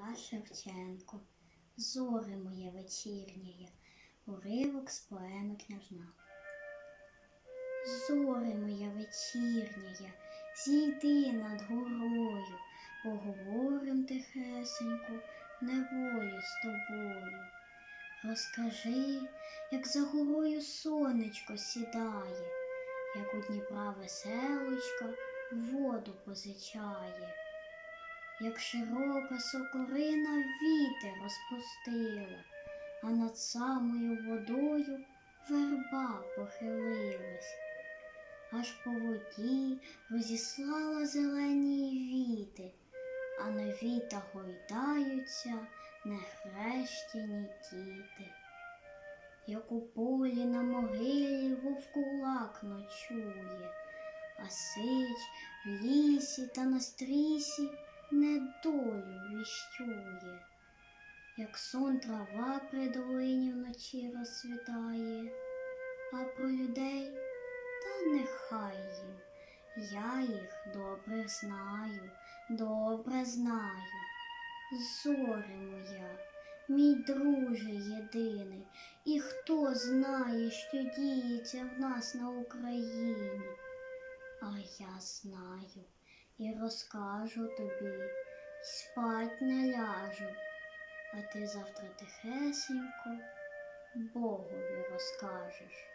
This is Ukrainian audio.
Тарас Шевченко, Зоре моє вечірнє, уривок з поеми княжна. Зоре моя вечірня, зійди над горою, поговорим тихесенько, неволі з тобою. Розкажи, як за горою сонечко сідає, як у Дніпра веселочка воду позичає, як широка сокорина вітер розпустила, а над самою водою верба похилилась, аж по воді розіслала зелені віти, а на вітах гойдаються нехрещені діти. Як у полі на могилі вовкулак ночує, а сич в лісі та на стрісі недолю віщує, як сон трава при долині вночі розцвітає, а про людей та нехай їм. Я їх добре знаю, добре знаю. Зоре моя, мій друже єдиний, і хто знає, що діється в нас на Україні. А я знаю і розкажу тобі, спать не ляжу, а ти завтра тихесенько Богові розкажеш.